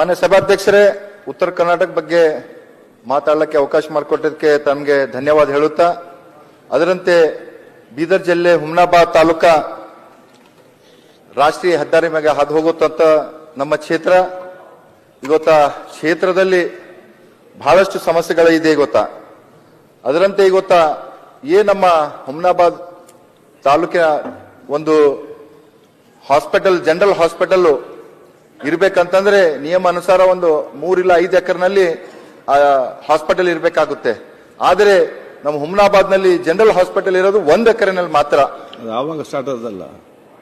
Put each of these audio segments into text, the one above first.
ಮಾನ್ಯ ಸಭಾಧ್ಯಕ್ಷರೇ, ಉತ್ತರ ಕರ್ನಾಟಕ ಬಗ್ಗೆ ಮಾತಾಡಲಿಕ್ಕೆ ಅವಕಾಶ ಮಾಡಿಕೊಟ್ಟಿದ್ದಕ್ಕೆ ತಮಗೆ ಧನ್ಯವಾದ ಹೇಳುತ್ತಾ, ಅದರಂತೆ ಬೀದರ್ ಜಿಲ್ಲೆ ಹುಮ್ನಾಬಾದ್ ತಾಲೂಕಾ ರಾಷ್ಟ್ರೀಯ ಹೆದ್ದಾರಿ ಮ್ಯಾಗ ಹಾದು ಹೋಗುತ್ತಂತ ನಮ್ಮ ಕ್ಷೇತ್ರ. ಇವತ್ತ ಕ್ಷೇತ್ರದಲ್ಲಿ ಬಹಳಷ್ಟು ಸಮಸ್ಯೆಗಳಿದೆ ಗೊತ್ತಾ. ಅದರಂತೆ ಇವತ್ತ ಏ ನಮ್ಮ ಹುಮ್ನಾಬಾದ್ ತಾಲೂಕಿನ ಒಂದು ಹಾಸ್ಪಿಟಲ್, ಜನರಲ್ ಹಾಸ್ಪಿಟಲ್ ಇರ್ಬೇಕಂತಂದ್ರೆ ನಿಯಮ ಅನುಸಾರ ಒಂದು ಮೂರಿಲ್ಲ ಐದು ಎಕರ್ನಲ್ಲಿ ಹಾಸ್ಪಿಟಲ್ ಇರಬೇಕಾಗುತ್ತೆ. ಆದರೆ ನಮ್ಮ ಹುಮ್ನಾಬಾದ್ನಲ್ಲಿ ಜನರಲ್ ಹಾಸ್ಪಿಟಲ್ ಇರೋದು ಒಂದು ಎಕರೆನಲ್ಲಿ ಮಾತ್ರ. ಸ್ಟಾರ್ಟ್ ಆದಲ್ಲ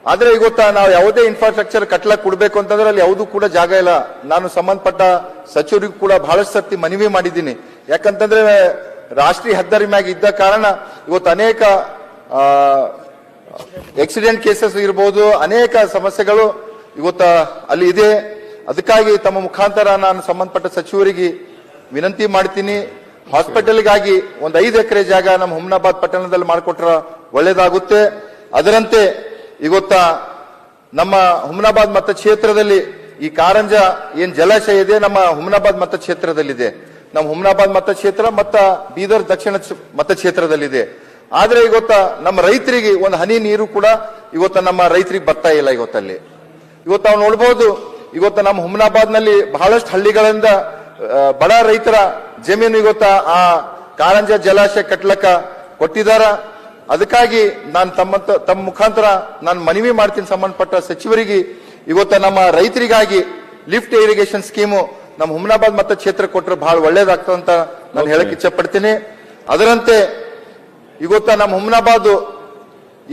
ಆದ್ರೆ ಈಗ ಗೊತ್ತಾ ನಾವು ಯಾವುದೇ ಇನ್ಫ್ರಾಸ್ಟ್ರಕ್ಚರ್ ಕಟ್ಲಕ್ ಕೊಡ್ಬೇಕು ಅಂತಂದ್ರೆ ಅಲ್ಲಿ ಯಾವುದು ಕೂಡ ಜಾಗ ಇಲ್ಲ. ನಾನು ಸಂಬಂಧಪಟ್ಟ ಸಚಿವರಿಗೂ ಕೂಡ ಬಹಳಷ್ಟು ಸರ್ತಿ ಮನವಿ ಮಾಡಿದ್ದೀನಿ. ಯಾಕಂತಂದ್ರೆ ರಾಷ್ಟ್ರೀಯ ಹೆದ್ದಾರಿ ಮ್ಯಾಗ ಇದ್ದ ಕಾರಣ ಇವತ್ತು ಅನೇಕ ಆಕ್ಸಿಡೆಂಟ್ ಕೇಸಸ್ ಇರಬಹುದು ಅನೇಕ ಸಮಸ್ಯೆಗಳು ಇವತ್ತ ಅಲ್ಲಿ ಇದೆ. ಅದಕ್ಕಾಗಿ ತಮ್ಮ ಮುಖಾಂತರ ನಾನು ಸಂಬಂಧಪಟ್ಟ ಸಚಿವರಿಗೆ ವಿನಂತಿ ಮಾಡ್ತೀನಿ. ಹಾಸ್ಪಿಟಲ್ಗಾಗಿ ಒಂದು ಐದು ಎಕರೆ ಜಾಗ ನಮ್ಮ ಹುಮ್ನಾಬಾದ್ ಪಟ್ಟಣದಲ್ಲಿ ಮಾಡಿಕೊಟ್ರ ಒಳ್ಳೇದಾಗುತ್ತೆ. ಅದರಂತೆ ಇವತ್ತ ನಮ್ಮ ಹುಮ್ನಾಬಾದ್ ಮತ ಕ್ಷೇತ್ರದಲ್ಲಿ ಈ ಕಾರಂಜ ಏನ್ ಜಲಾಶಯ ಇದೆ, ನಮ್ಮ ಹುಮ್ನಾಬಾದ್ ಮತ ಕ್ಷೇತ್ರದಲ್ಲಿದೆ. ನಮ್ಮ ಹುಮ್ನಾಬಾದ್ ಮತ ಕ್ಷೇತ್ರ ಮತ್ತ ಬೀದರ್ ದಕ್ಷಿಣ ಮತಕ್ಷೇತ್ರದಲ್ಲಿದೆ ಮತ ಕ್ಷೇತ್ರದಲ್ಲಿದೆ. ಆದ್ರೆ ಇವತ್ತ ನಮ್ಮ ರೈತರಿಗೆ ಒಂದು ಹನಿ ನೀರು ಕೂಡ ಇವತ್ತ ನಮ್ಮ ರೈತರಿಗೆ ಬರ್ತಾ ಇಲ್ಲ ಇವತ್ತಲ್ಲಿ. ಇವತ್ತು ನಾವು ನೋಡ್ಬೋದು ಇವತ್ತು ನಮ್ಮ ಹುಮ್ನಾಬಾದ್ನಲ್ಲಿ ಬಹಳಷ್ಟು ಹಳ್ಳಿಗಳಿಂದ ಬಡ ರೈತರ ಜಮೀನು ಇವತ್ತ ಆ ಕಾರಂಜ ಜಲಾಶಯ ಕಟ್ಲಕ್ಕ ಕೊಟ್ಟಿದಾರ. ಅದಕ್ಕಾಗಿ ನಾನು ತಮ್ಮ ತಮ್ಮ ಮುಖಾಂತರ ನಾನು ಮನವಿ ಮಾಡ್ತೀನಿ ಸಂಬಂಧಪಟ್ಟ ಸಚಿವರಿಗೆ. ಇವತ್ತ ನಮ್ಮ ರೈತರಿಗಾಗಿ ಲಿಫ್ಟ್ ಇರಿಗೇಷನ್ ಸ್ಕೀಮು ನಮ್ಮ ಹುಮ್ನಾಬಾದ್ ಮತ ಕ್ಷೇತ್ರ ಕೊಟ್ಟರೆ ಬಹಳ ಒಳ್ಳೇದಾಗ್ತದೆ ಅಂತ ನಾನು ಹೇಳಕ್ ಇಚ್ಛೆ ಪಡ್ತೀನಿ ಅದರಂತೆ ಇವತ್ತ ನಮ್ಮ ಹುಮ್ನಾಬಾದ್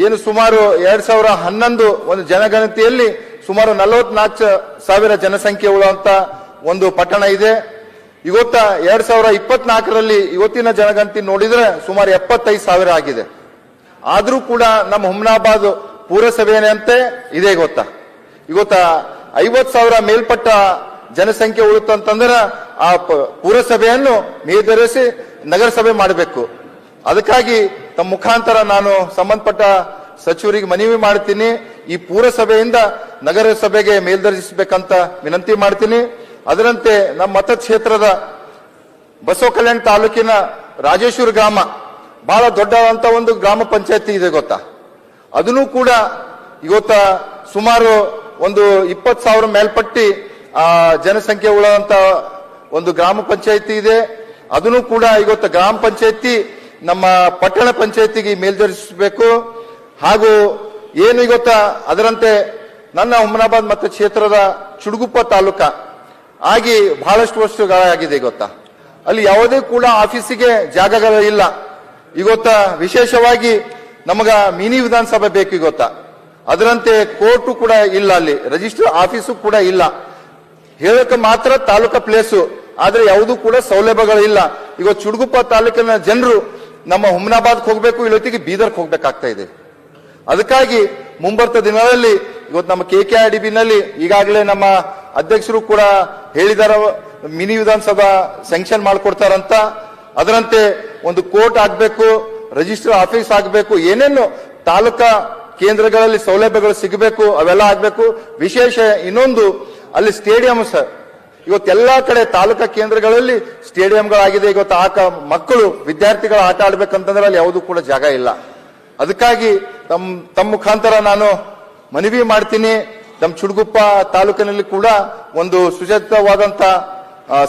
ಏನು ಸುಮಾರು ಎರಡ್ ಸಾವಿರ ಹನ್ನೊಂದು ಒಂದು ಜನಗಣತಿಯಲ್ಲಿ ಸುಮಾರು ನಲವತ್ನಾಲ್ಕು ಸಾವಿರ ಜನಸಂಖ್ಯೆ ಉಳ್ಳುವಂತ ಒಂದು ಪಟ್ಟಣ ಇದೆ. ಇವತ್ತ ಎರಡ್ ಸಾವಿರ ಇಪ್ಪತ್ನಾಲ್ಕರಲ್ಲಿ ಇವತ್ತಿನ ಜನಗಣತಿ ನೋಡಿದ್ರೆ ಸುಮಾರು ಎಪ್ಪತ್ತೈದು ಸಾವಿರ ಆಗಿದೆ. ಆದರೂ ಕೂಡ ನಮ್ಮ ಹುಮ್ನಾಬಾದ್ ಪುರಸಭೆಯಂತೆ ಇದೆ ಗೊತ್ತಾ. ಇವತ್ತ ಐವತ್ ಸಾವಿರ ಮೇಲ್ಪಟ್ಟ ಜನಸಂಖ್ಯೆ ಉಳಿತಂತಂದ್ರೆ ಆ ಪುರಸಭೆಯನ್ನು ಮೇದರಿಸಿ ನಗರಸಭೆ ಮಾಡಬೇಕು. ಅದಕ್ಕಾಗಿ ತಮ್ಮ ಮುಖಾಂತರ ನಾನು ಸಂಬಂಧಪಟ್ಟ ಸಚಿವರಿಗೆ ಮನವಿ ಮಾಡ್ತೀನಿ. ಈ ಪುರಸಭೆಯಿಂದ ನಗರಸಭೆಗೆ ಮೇಲ್ದರ್ಜಿಸಬೇಕಂತ ವಿನಂತಿ ಮಾಡ್ತೀನಿ. ಅದರಂತೆ ನಮ್ಮ ಮತಕ್ಷೇತ್ರದ ಬಸವ ಕಲ್ಯಾಣ ತಾಲೂಕಿನ ರಾಜೇಶ್ವರ ಗ್ರಾಮ, ಬಹಳ ದೊಡ್ಡದಂತ ಒಂದು ಗ್ರಾಮ ಪಂಚಾಯತಿ ಇದೆ ಗೊತ್ತಾ? ಅದನ್ನು ಕೂಡ ಇವತ್ತ ಸುಮಾರು ಒಂದು ಇಪ್ಪತ್ತು ಸಾವಿರ ಮೇಲ್ಪಟ್ಟಿ ಜನಸಂಖ್ಯೆ ಉಳ್ಳಂತ ಒಂದು ಗ್ರಾಮ ಪಂಚಾಯತಿ ಇದೆ. ಅದನ್ನು ಕೂಡ ಇವತ್ತು ಗ್ರಾಮ ಪಂಚಾಯತಿ ನಮ್ಮ ಪಟ್ಟಣ ಪಂಚಾಯತಿಗೆ ಮೇಲ್ದರ್ಜಿಸಬೇಕು ಹಾಗೂ ಏನು ಗೊತ್ತಾ? ಅದರಂತೆ ನನ್ನ ಹುಮನಾಬಾದ್ ಮತ್ತು ಕ್ಷೇತ್ರದ ಚುಡುಗುಪ್ಪ ತಾಲೂಕ ಆಗಿ ಬಹಳಷ್ಟು ವರ್ಷಗಳಾಗಿದೆ ಗೊತ್ತಾ. ಅಲ್ಲಿ ಯಾವುದೇ ಕೂಡ ಆಫೀಸಿಗೆ ಜಾಗಗಳಿಲ್ಲ ಇವತ್ತ ವಿಶೇಷವಾಗಿ ನಮಗ ಮಿನಿ ವಿಧಾನಸಭೆ ಬೇಕು ಗೊತ್ತಾ. ಅದರಂತೆ ಕೋರ್ಟು ಕೂಡ ಇಲ್ಲ ಅಲ್ಲಿ ರಿಜಿಸ್ಟರ್ ಆಫೀಸು ಕೂಡ ಇಲ್ಲ. ಹೇಳಕ್ಕೆ ಮಾತ್ರ ತಾಲೂಕಾ ಪ್ಲೇಸು, ಆದ್ರೆ ಯಾವುದೂ ಕೂಡ ಸೌಲಭ್ಯಗಳಿಲ್ಲ ಇವತ್ತು ಚುಡುಗುಪ್ಪ ತಾಲೂಕಿನ ಜನರು ನಮ್ಮ ಹುಮ್ನಾಬಾದ್ಗೆ ಹೋಗ್ಬೇಕು, ಇಲ್ಲೊತ್ತಿಗೆ ಬೀದರ್ಗೆ ಹೋಗ್ಬೇಕಾಗ್ತಾ ಇದೆ. ಅದಕ್ಕಾಗಿ ಮುಂಬರ್ತ ದಿನಗಳಲ್ಲಿ ಇವತ್ತು ನಮ್ಮ ಕೆ ಕೆ ಆರ್ ಡಿ ಬಿನಲ್ಲಿ ಈಗಾಗಲೇ ನಮ್ಮ ಅಧ್ಯಕ್ಷರು ಕೂಡ ಹೇಳಿದಾರ, ಮಿನಿ ವಿಧಾನಸಭಾ ಸ್ಯಾಂಕ್ಷನ್ ಮಾಡಿಕೊಡ್ತಾರಂತ. ಅದರಂತೆ ಒಂದು ಕೋರ್ಟ್ ಆಗಬೇಕು ರಿಜಿಸ್ಟರ್ ಆಫೀಸ್ ಆಗಬೇಕು, ಏನೇನು ತಾಲೂಕಾ ಕೇಂದ್ರಗಳಲ್ಲಿ ಸೌಲಭ್ಯಗಳು ಸಿಗಬೇಕು, ಅವೆಲ್ಲ ಆಗಬೇಕು. ವಿಶೇಷ ಇನ್ನೊಂದು, ಅಲ್ಲಿ ಸ್ಟೇಡಿಯಂ ಸರ್ ಇವತ್ತೆಲ್ಲಾ ಕಡೆ ತಾಲೂಕಾ ಕೇಂದ್ರಗಳಲ್ಲಿ ಸ್ಟೇಡಿಯಂಗಳಾಗಿದೆ ಇವತ್ತು ಆಕ ಮಕ್ಕಳು, ವಿದ್ಯಾರ್ಥಿಗಳು ಆಟ ಆಡ್ಬೇಕಂತಂದ್ರೆ ಅಲ್ಲಿ ಯಾವುದೂ ಕೂಡ ಜಾಗ ಇಲ್ಲ. ಅದಕ್ಕಾಗಿ ತಮ್ಮ ತಮ್ಮ ಮುಖಾಂತರ ನಾನು ಮನವಿ ಮಾಡ್ತೀನಿ. ನಮ್ಮ ಚುಡುಗುಪ್ಪ ತಾಲೂಕಿನಲ್ಲಿ ಕೂಡ ಒಂದು ಸುಸಜ್ಜಿತವಾದಂತ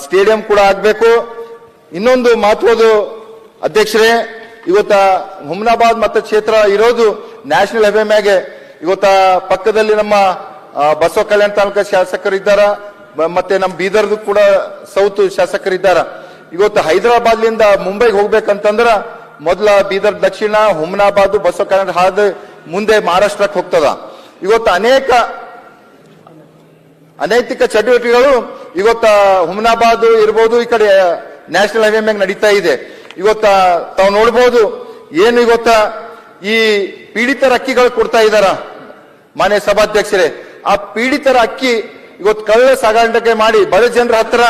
ಸ್ಟೇಡಿಯಂ ಕೂಡ ಆಗಬೇಕು. ಇನ್ನೊಂದು ಮಹತ್ವದ ಅಧ್ಯಕ್ಷರೇ, ಇವತ್ತ ಹುಮ್ನಾಬಾದ್ ಮತ ಕ್ಷೇತ್ರ ಇರೋದು ನ್ಯಾಷನಲ್ ಹೈವೇ ಮ್ಯಾಗೆ. ಇವತ್ತ ಪಕ್ಕದಲ್ಲಿ ನಮ್ಮ ಬಸವ ಕಲ್ಯಾಣ ತಾಲೂಕ ಶಾಸಕರು ಇದ್ದಾರ ಮತ್ತೆ ನಮ್ಮ ಬೀದರ್ದು ಕೂಡ ಸೌತ್ ಶಾಸಕರಿದ್ದಾರ. ಇವತ್ತು ಹೈದರಾಬಾದ್ಲಿಂದ ಮುಂಬೈಗೆ ಹೋಗ್ಬೇಕಂತಂದ್ರ ಮೊದಲ ಬೀದರ್ ದಕ್ಷಿಣ, ಹುಮ್ನಾಬಾದ್ ಬಸವ ಕರ್ನಾಟಕ ಹಾದ ಮುಂದೆ ಮಹಾರಾಷ್ಟ್ರಕ್ಕೆ ಹೋಗ್ತದ. ಇವತ್ತು ಅನೇಕ ಅನೈತಿಕ ಚಟುವಟಿಕೆಗಳು ಇವತ್ತ ಹುಮ್ನಾಬಾದ್ ಇರ್ಬೋದು, ಈ ಕಡೆ ನ್ಯಾಷನಲ್ ಹೈವೇ ಮ್ಯಾಗ ನಡೀತಾ ಇದೆ. ಇವತ್ತ ತಾವು ನೋಡ್ಬೋದು ಏನು ಇವತ್ತ ಈ ಪೀಡಿತರ ಅಕ್ಕಿಗಳು ಕೊಡ್ತಾ ಇದ್ದಾರ ಮಾನ್ಯ ಸಭಾಧ್ಯಕ್ಷರೇ. ಆ ಪೀಡಿತರ ಅಕ್ಕಿ ಇವತ್ತು ಕಳ್ಳ ಸಾಗಾಣಿಕೆ ಮಾಡಿ ಬಡ ಜನರ ಹತ್ರ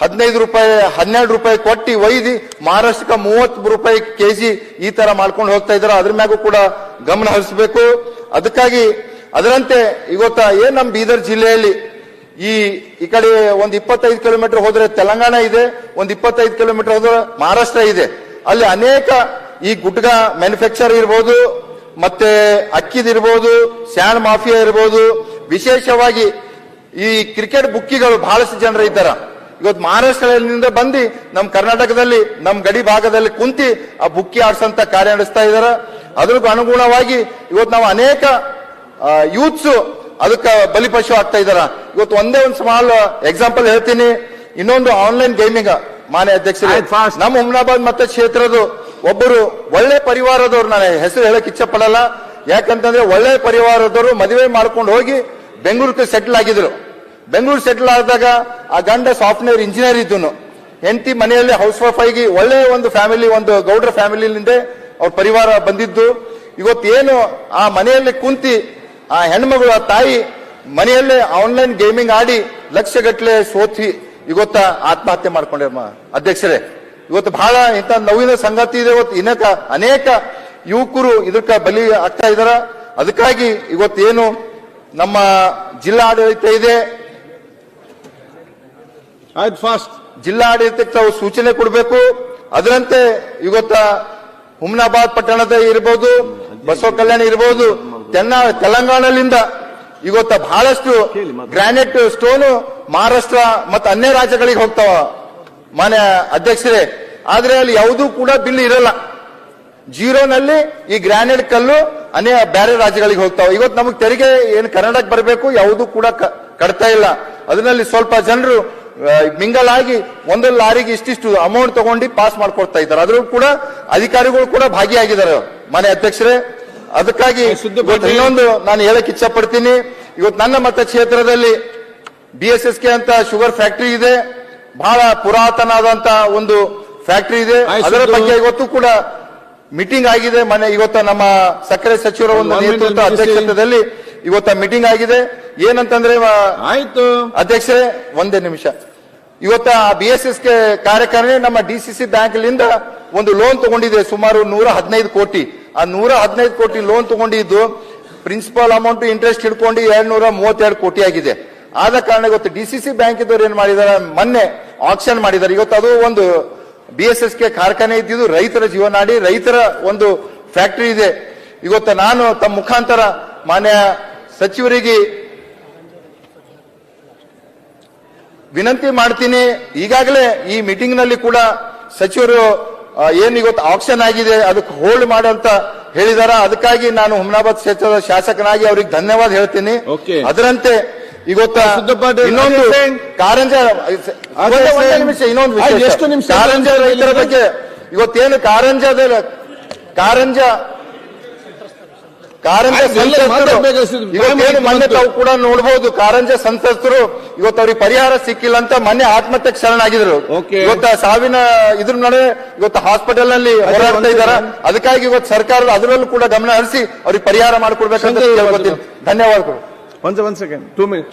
ಹದಿನೈದು ರೂಪಾಯಿ, ಹನ್ನೆರಡು ರೂಪಾಯಿ ಕೊಟ್ಟಿ ಒಯ್ದು ಮಹಾರಾಷ್ಟ್ರಕ್ಕೆ ಮೂವತ್ತು ರೂಪಾಯಿ ಕೆಜಿ ಈ ತರ ಮಾಡ್ಕೊಂಡು ಹೋಗ್ತಾ ಇದಾರೆ ಅದ್ರ ಮ್ಯಾಗೂ ಕೂಡ ಗಮನ ಹರಿಸಬೇಕು. ಅದಕ್ಕಾಗಿ ಅದರಂತೆ ಇವತ್ತ ಏನ್ ನಮ್ಮ ಬೀದರ್ ಜಿಲ್ಲೆಯಲ್ಲಿ ಈ ಈ ಕಡೆ ಒಂದ್ ಇಪ್ಪತ್ತೈದು ಕಿಲೋಮೀಟರ್ ಹೋದ್ರೆ ತೆಲಂಗಾಣ ಇದೆ, ಒಂದ್ ಇಪ್ಪತ್ತೈದು ಕಿಲೋಮೀಟರ್ ಹೋದ್ರೆ ಮಹಾರಾಷ್ಟ್ರ ಇದೆ. ಅಲ್ಲಿ ಅನೇಕ ಈ ಗುಡ್ಗ ಮ್ಯಾನುಫ್ಯಾಕ್ಚರ್ ಇರ್ಬೋದು, ಮತ್ತೆ ಅಕ್ಕಿದಿರ್ಬೋದು ಸ್ಯಾಂಡ್ ಮಾಫಿಯಾ ಇರ್ಬೋದು. ವಿಶೇಷವಾಗಿ ಈ ಕ್ರಿಕೆಟ್ ಬುಕ್ಕಿಗಳು ಬಹಳಷ್ಟು ಜನರು ಇದ್ದಾರ. ಇವತ್ತು ಮಹಾರಾಷ್ಟ್ರದಿಂದ ಬಂದು ನಮ್ಮ ಕರ್ನಾಟಕದಲ್ಲಿ ನಮ್ಮ ಗಡಿ ಭಾಗದಲ್ಲಿ ಕುಂತಿ ಆ ಬುಕ್ಕಿ ಆಡ್ಸಂತ ಕಾರ್ಯ ನಡೆಸ್ತಾ ಇದ್ದಾರೆ ಅದಕ್ಕೂ ಅನುಗುಣವಾಗಿ ಇವತ್ತು ನಾವು ಅನೇಕ ಯೂತ್ಸ್ ಅದಕ್ಕೆ ಬಲಿಪಶು ಆಗ್ತಾ ಇದಾರ. ಇವತ್ತು ಒಂದೇ ಒಂದು ಸ್ಮಾಲ್ ಎಕ್ಸಾಂಪಲ್ ಹೇಳ್ತೀನಿ. ಇನ್ನೊಂದು ಆನ್ಲೈನ್ ಗೇಮಿಂಗ್ ಮಾನ್ಯ ಅಧ್ಯಕ್ಷರೇ. ನಮ್ಮ ಹುಮನಾಬಾದ್ ಮತ್ತೆ ಕ್ಷೇತ್ರದ ಒಬ್ಬರು ಒಳ್ಳೆ ಪರಿವಾರದವ್ರು ನಾನು ಹೆಸರು ಹೇಳಕ್ ಇಚ್ಛೆ ಪಡಲ್ಲ ಯಾಕಂತಂದ್ರೆ ಒಳ್ಳೆ ಪರಿವಾರದವರು ಮದುವೆ ಮಾಡ್ಕೊಂಡು ಹೋಗಿ ಬೆಂಗಳೂರಿಗೆ ಸೆಟ್ಲ್ ಆಗಿದ್ರು. ಬೆಂಗಳೂರು ಸೆಟ್ಲ್ ಆದಾಗ ಆ ಗಂಡ ಸಾಫ್ಟ್ವೇರ್ ಇಂಜಿನಿಯರ್ ಇದ್ದನು. ಹೆಂಡತಿ ಮನೆಯಲ್ಲಿ ಹೌಸ್ ವೈಫ್ ಆಗಿ ಒಳ್ಳೆ ಒಂದು ಫ್ಯಾಮಿಲಿ ಒಂದು ಗೌಡ್ರ ಫ್ಯಾಮಿಲಿಯಿಂದ ಅವ್ರ ಪರಿವಾರ ಬಂದಿದ್ದು. ಏನು ಆ ಮನೆಯಲ್ಲಿ ಕುಂತಿ ಆ ಹೆಣ್ಮಗಳು, ಆ ತಾಯಿ ಮನೆಯಲ್ಲೇ ಆನ್ಲೈನ್ ಗೇಮಿಂಗ್ ಆಡಿ ಲಕ್ಷಗಟ್ಲೆ ಸೋತಿ. ಇವತ್ತ ಆತ್ಮಹತ್ಯೆ ಮಾಡ್ಕೊಂಡೆ ಅಧ್ಯಕ್ಷರೇ, ಇವತ್ತು ಬಹಳ ಇಂಥ ನೋವಿನ ಸಂಗತಿ ಇದೆ. ಇವತ್ತು ಇನ್ನಕ ಅನೇಕ ಯುವಕರು ಇದಕ್ಕ ಬಲಿ ಆಗ್ತಾ ಇದಾರ. ಅದಕ್ಕಾಗಿ ಇವತ್ತೇನು ನಮ್ಮ ಜಿಲ್ಲಾಡಳಿತ ಇದೆ. ಆಯ್ತು ಫಾಸ್ಟ್ ಜಿಲ್ಲಾಡಳಿತಕ್ಕೆ ತಾವು ಸೂಚನೆ ಕೊಡಬೇಕು. ಅದರಂತೆ ಇವತ್ತ ಹುಮ್ನಾಬಾದ್ ಪಟ್ಟಣದ ಇರ್ಬೋದು ಬಸವ ಕಲ್ಯಾಣ ಇರ್ಬೋದು ತೆನ್ನ ತೆಲಂಗಾಣದಿಂದ ಇವತ್ತ ಬಹಳಷ್ಟು ಗ್ರಾನೈಟ್ ಸ್ಟೋನು ಮಹಾರಾಷ್ಟ್ರ ಮತ್ತು ಅನ್ಯ ರಾಜ್ಯಗಳಿಗೆ ಹೋಗ್ತಾವ ಮಾನ್ಯ ಅಧ್ಯಕ್ಷರೇ. ಆದ್ರೆ ಅಲ್ಲಿ ಯಾವುದೂ ಕೂಡ ಬಿಲ್ ಇರಲ್ಲ. ಜೀರೋನಲ್ಲಿ ಈ ಗ್ರಾನೈಟ್ ಕಲ್ಲು ಅನೇಕ ಬೇರೆ ರಾಜ್ಯಗಳಿಗೆ ಹೋಗ್ತಾವ. ಇವತ್ತು ನಮಗೆ ತೆರಿಗೆ ಏನು ಕರ್ನಾಟಕ ಬರಬೇಕು ಯಾವುದೂ ಕೂಡ ಕ- ಕಟ್ತಾ ಇಲ್ಲ. ಅದರಲ್ಲಿ ಸ್ವಲ್ಪ ಜನರು ಮಿಂಗಲ್ ಆಗಿ ಒಂದು ಲಾರಿಗೆ ಇಷ್ಟಿಷ್ಟು ಅಮೌಂಟ್ ತಗೊಂಡು ಪಾಸ್ ಮಾಡ್ಕೊಡ್ತಾ ಇದ್ದಾರೆ. ಅದ್ರೂ ಕೂಡ ಅಧಿಕಾರಿಗಳು ಕೂಡ ಭಾಗಿಯಾಗಿದ್ದಾರೆ. ಮನೆ ಅಧ್ಯಕ್ಷರೇ ಅದಕ್ಕಾಗಿ ಇನ್ನೊಂದು ನಾನು ಹೇಳಕ್ ಇಚ್ಛ ಪಡ್ತೀನಿ ಇವತ್ತು ನನ್ನ ಮತ ಕ್ಷೇತ್ರದಲ್ಲಿ ಬಿ ಎಸ್ ಎಸ್ ಕೆ ಅಂತ ಶುಗರ್ ಫ್ಯಾಕ್ಟರಿ ಇದೆ. ಬಹಳ ಪುರಾತನವಾದಂತ ಒಂದು ಫ್ಯಾಕ್ಟರಿ ಇದೆ. ಅದರ ಬಗ್ಗೆ ಇವತ್ತು ಕೂಡ ಮೀಟಿಂಗ್ ಆಗಿದೆ. ಮನೆ ಇವತ್ತು ನಮ್ಮ ಸಕ್ಕರೆ ಸಚಿವರ ಒಂದು ಒಂದು ನೇತೃತ್ವ ಅಧ್ಯಕ್ಷತೆಯಲ್ಲಿ ಇವತ್ತ ಮೀಟಿಂಗ್ ಆಗಿದೆ. ಏನಂತಂದ್ರೆ ಆಯ್ತು. ಅಧ್ಯಕ್ಷರೇ ಒಂದೇ ನಿಮಿಷ. ಇವತ್ತ ಬಿ ಎಸ್ ಎಸ್ ಕೆ ಕಾರ್ಯಕಾರಿಣಿ ನಮ್ಮ ಡಿ ಸಿ ಸಿ ಬ್ಯಾಂಕ್ಲಿಂದ ಒಂದು ಲೋನ್ ತಗೊಂಡಿದೆ ಸುಮಾರು ನೂರ ಹದಿನೈದು ಕೋಟಿ. ಆ ನೂರ ಹದಿನೈದು ಕೋಟಿ ಲೋನ್ ತಗೊಂಡಿದ್ದು ಪ್ರಿನ್ಸಿಪಾಲ್ ಅಮೌಂಟ್ ಇಂಟ್ರೆಸ್ಟ್ ಹಿಡ್ಕೊಂಡು ಎರಡ್ ನೂರ ಮೂವತ್ತೆರಡು ಕೋಟಿ ಆಗಿದೆ. ಆದ ಕಾರಣ ಇವತ್ತು ಡಿ ಸಿ ಸಿ ಬ್ಯಾಂಕ್ ಇದ್ದವ್ರು ಏನ್ ಮಾಡಿದಾರೆ? ಮೊನ್ನೆ ಆಕ್ಷನ್ ಮಾಡಿದ್ದಾರೆ ಇವತ್ತು ಅದು ಒಂದು ಬಿ ಎಸ್ ಎಸ್ ಕೆ ಕಾರ್ಖಾನೆ ಇದ್ದಿದ್ದು ರೈತರ ಜೀವನಾಡಿ ರೈತರ ಒಂದು ಫ್ಯಾಕ್ಟರಿ ಇದೆ. ಇವತ್ತು ನಾನು ತಮ್ಮ ಮುಖಾಂತರ ಮಾನ್ಯ ಸಚಿವರಿಗೆ ವಿನಂತಿ ಮಾಡ್ತೀನಿ ಈಗಾಗಲೇ ಈ ಮೀಟಿಂಗ್ನಲ್ಲಿ ಕೂಡ ಸಚಿವರು ಏನು ಇವತ್ತು ಆಕ್ಷನ್ ಆಗಿದೆ ಅದಕ್ಕೆ ಹೋಲ್ಡ್ ಮಾಡಂತ ಹೇಳಿದಾರ ಅದಕ್ಕಾಗಿ ನಾನು ಹುಮ್ನಾಬಾದ್ ಕ್ಷೇತ್ರದ ಶಾಸಕನಾಗಿ ಅವ್ರಿಗೆ ಧನ್ಯವಾದ ಹೇಳ್ತೀನಿ. ಅದರಂತೆ ಇವತ್ತು ಇನ್ನೊಂದು. ಕಾರಂಜ ನಿಮಿಷ ಇನ್ನೊಂದು ಕಾರಂಜ? ರೈತರ ಬಗ್ಗೆ ಇವತ್ತೇನು ಕಾರಂಜದ ಕಾರಂಜ ಕಾರಂಜ. ಮೊನ್ನೆ ತಾವು ಕೂಡ ನೋಡಬಹುದು ಕಾರಂಜ ಸಂತ್ರಸ್ತರು ಇವತ್ತು ಅವ್ರಿಗೆ ಪರಿಹಾರ ಸಿಕ್ಕಿಲ್ಲ ಅಂತ ಮೊನ್ನೆ ಆತ್ಮಹತ್ಯೆ ಶರಣಾಗಿದ್ರು. ಇವತ್ತು ಸಾವಿನ ಇದ್ರ ನಡುವೆ ಇವತ್ತು ಹಾಸ್ಪಿಟಲ್ನಲ್ಲಿ ಹೋರಾಡ್ತಾ ಇದ್ದಾರೆ ಅದಕ್ಕಾಗಿ ಇವತ್ತು ಸರ್ಕಾರ ಅದರಲ್ಲೂ ಕೂಡ ಗಮನ ಹರಿಸಿ ಅವ್ರಿಗೆ ಪರಿಹಾರ ಮಾಡಿಕೊಡ್ಬೇಕಂತ ಧನ್ಯವಾದಗಳು. ಒಂದ್ ಸೆಕೆಂಡ್ ಟೂ ಮಿನಿಟ್